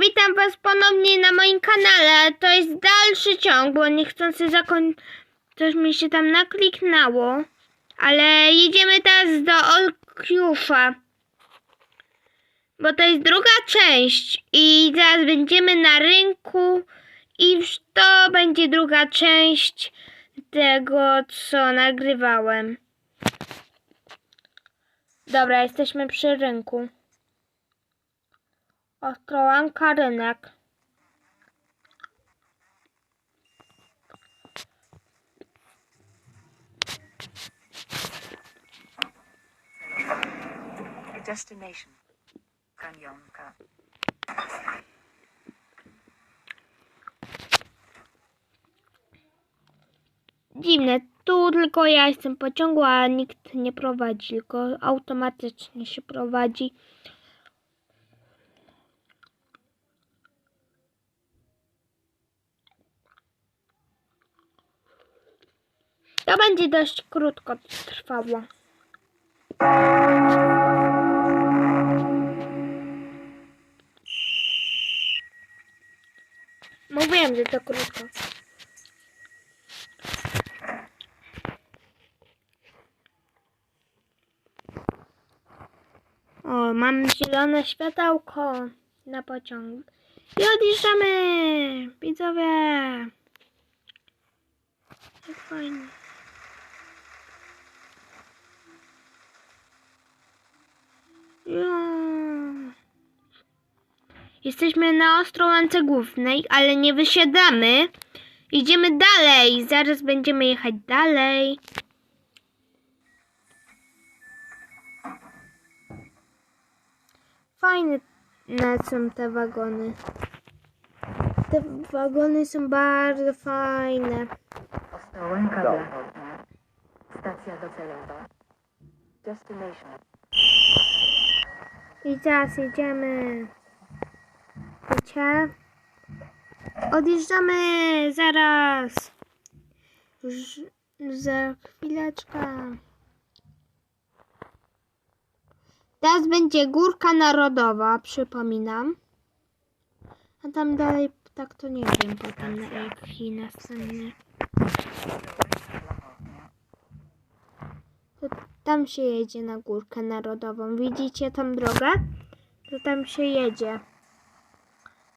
Witam was ponownie na moim kanale. To jest dalszy ciąg, bo niechcący zakoń... Coś mi się tam nakliknęło. Ale jedziemy teraz do Olkiusza. Bo to jest druga część i zaraz będziemy na rynku i to będzie druga część tego, co nagrywałem. Dobra, jesteśmy przy rynku. Ostrołanka rynek. Destination. Kanionka. Dziwne, tu tylko ja jestem pociągu, a nikt nie prowadzi, tylko automatycznie się prowadzi. To będzie dość krótko trwało. Mówiłem, że to krótko. O, mam zielone światełko na pociąg. I odjeżdżamy! Widzowie! Jesteśmy na Ostrołance Głównej, ale nie wysiadamy. Idziemy dalej. Zaraz będziemy jechać dalej. Fajne są te wagony. Te wagony są bardzo fajne. Ostrołęka Zachodnia. Stacja docelowa. Destination. I teraz jedziemy. Wiecie? Odjeżdżamy zaraz. Już za chwileczkę. Teraz będzie górka narodowa, przypominam. A tam dalej, tak to nie wiem potem, na jaki następny. To tam się jedzie na górkę narodową. Widzicie tą drogę? To tam się jedzie.